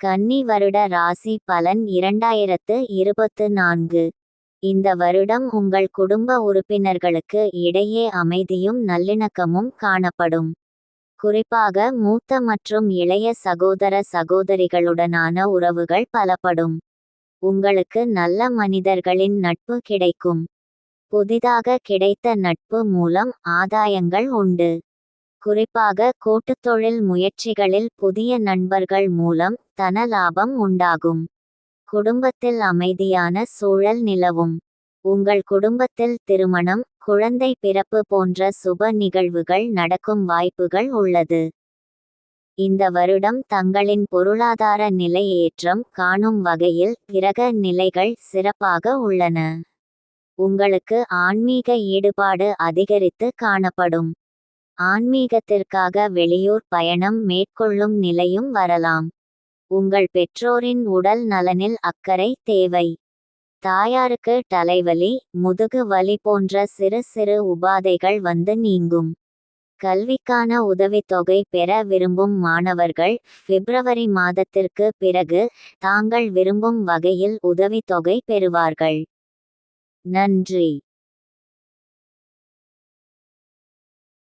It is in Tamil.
கன்னி வருட ராசி பலன் இரண்டாயிரத்து இருபத்து நான்கு. இந்த வருடம் உங்கள் குடும்ப உறுப்பினர்களுக்கு இடையே அமைதியும் நல்லிணக்கமும் காணப்படும். குறிப்பாக மூத்த மற்றும் இளைய சகோதர சகோதரிகளுடனான உறவுகள் பலப்படும். உங்களுக்கு நல்ல மனிதர்களின் நட்பு கிடைக்கும். புதிதாக கிடைத்த நட்பு மூலம் ஆதாயங்கள் உண்டு. குறிப்பாக கூட்டுத்தொழில் முயற்சிகளில் புதிய நண்பர்கள் மூலம் தன லாபம் உண்டாகும். குடும்பத்தில் அமைதியான சூழல் நிலவும். உங்கள் குடும்பத்தில் திருமணம் குழந்தை பிறப்பு போன்ற சுப நிகழ்வுகள் நடக்கும் வாய்ப்புகள் உள்ளது. இந்த வருடம் தங்களின் பொருளாதார நிலை ஏற்றம் காணும் வகையில் கிரக நிலைகள் சிறப்பாக உள்ளன. உங்களுக்கு ஆன்மீக ஈடுபாடு அதிகரித்து காணப்படும். ஆன்மீகத்திற்காக வெளியூர் பயணம் மேற்கொள்ளும் நிலையும் வரலாம். உங்கள் பெற்றோரின் உடல் நலனில் அக்கறை தேவை. தாயாருக்கு தலைவலி முதுகு வலி போன்ற சிறு சிறு உபாதைகள் வந்து நீங்கும். கல்விக்கான உதவித்தொகை பெற விரும்பும் மாணவர்கள் பிப்ரவரி மாதத்திற்கு பிறகு தாங்கள் விரும்பும் வகையில் உதவித்தொகை பெறுவார்கள். நன்றி.